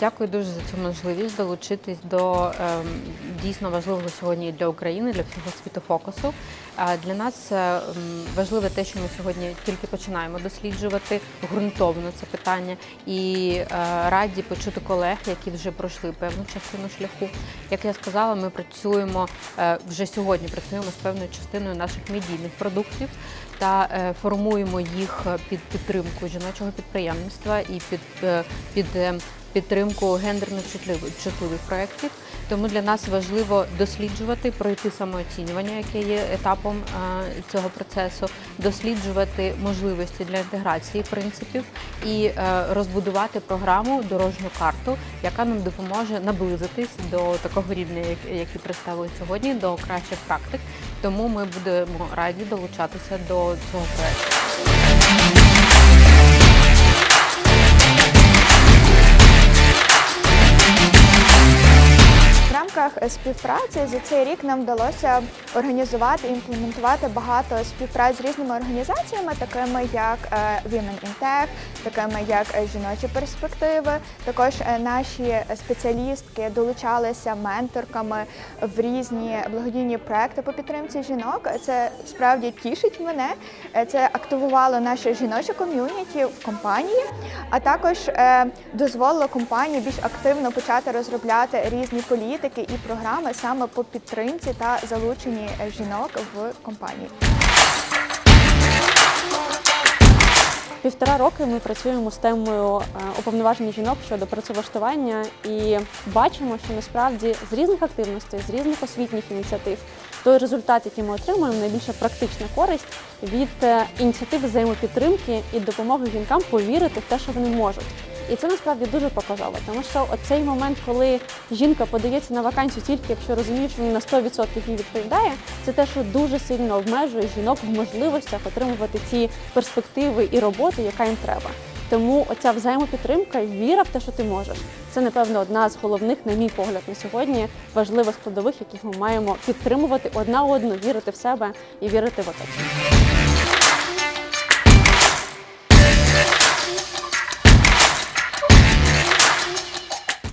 Дякую дуже за цю можливість долучитись до ем, дійсно важливого сьогодні для України, для всього світу фокусу. Для нас е, важливе те, що ми сьогодні тільки починаємо досліджувати ґрунтовно це питання і е, раді почути колег, які вже пройшли певну частину шляху. Як я сказала, ми працюємо е, вже сьогодні. Працюємо з певною частиною наших медійних продуктів та формуємо їх під підтримку жіночого підприємництва і під, під підтримку гендерно чутливих, чутливих проєктів. Тому для нас важливо досліджувати, пройти самооцінювання, яке є етапом е, цього процесу, досліджувати можливості для інтеграції принципів і е, розбудувати програму дорожню карту, яка нам допоможе наблизитись до такого рівня, як- який представили сьогодні, до кращих практик. Тому ми будемо раді долучатися до цього проекту. Рамках е, співпраці за цей рік нам вдалося організувати і імплементувати багато співпраць з різними організаціями, такими як е, Women in Tech, такими як е, жіночі перспективи. Також наші спеціалістки долучалися менторками в різні благодійні проекти по підтримці жінок. Це справді тішить мене. Це активувало наше жіноче ком'юніті в компанії, а також дозволило компанії більш активно почати розробляти різні політики і програми саме по підтримці та залученні е, жінок в компанії. Півтора роки ми працюємо з темою е, уповноваження жінок щодо працевлаштування і бачимо, що насправді з різних активностей, з різних освітніх ініціатив, той результат, який ми отримуємо, найбільша практична користь від е, ініціатив взаємопідтримки і допомоги жінкам повірити в те, що вони можуть. І це насправді дуже показово, тому що оцей момент, коли жінка подається на вакансію тільки якщо розуміє, що вона на 100% їй відповідає, це те, що дуже сильно обмежує жінок в можливостях отримувати ті перспективи і роботу, яка їм треба. Тому оця взаємопідтримка віра в те, що ти можеш, це напевно одна з головних, на мій погляд, на сьогодні важливих складових, яких ми маємо підтримувати одна одну, вірити в себе і вірити в оточення.